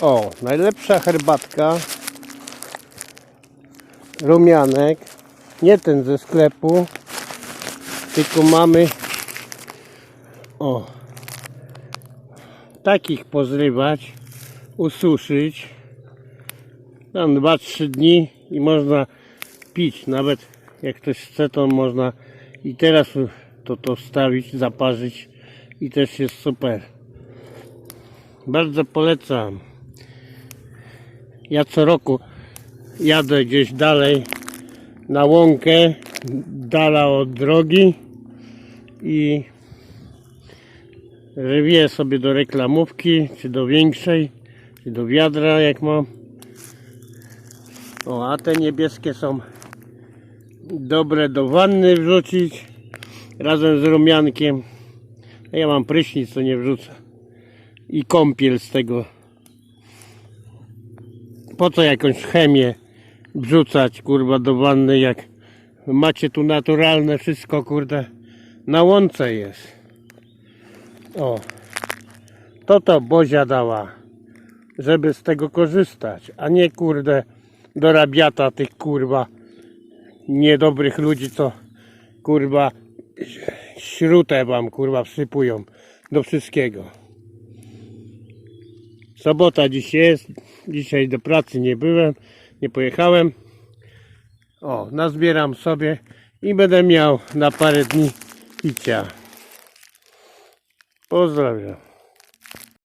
O, najlepsza herbatka. Rumianek. Nie ten ze sklepu. Tylko mamy. O. Takich pozrywać. Ususzyć. Tam 2-3 dni i można pić. Nawet jak ktoś chce, to można i teraz to, to wstawić, zaparzyć i też jest super. Bardzo polecam. Ja co roku jadę gdzieś dalej na łąkę, dala od drogi i rywię sobie do reklamówki, czy do większej, czy do wiadra jak mam. O, a te niebieskie są dobre do wanny wrzucić razem z rumiankiem. Ja mam prysznic, to nie wrzucę. I kąpiel z tego. Po co jakąś chemię wrzucać, kurwa, do wanny, jak macie tu naturalne wszystko, kurde, na łące jest. O, to to Bozia dała, żeby z tego korzystać, a nie, kurde, dorabiata tych, kurwa, niedobrych ludzi, co, kurwa, śrutę wam, kurwa, wsypują do wszystkiego. Sobota dziś jest. Dzisiaj do pracy nie byłem, nie pojechałem. O, nazbieram sobie i będę miał na parę dni picia. Pozdrawiam.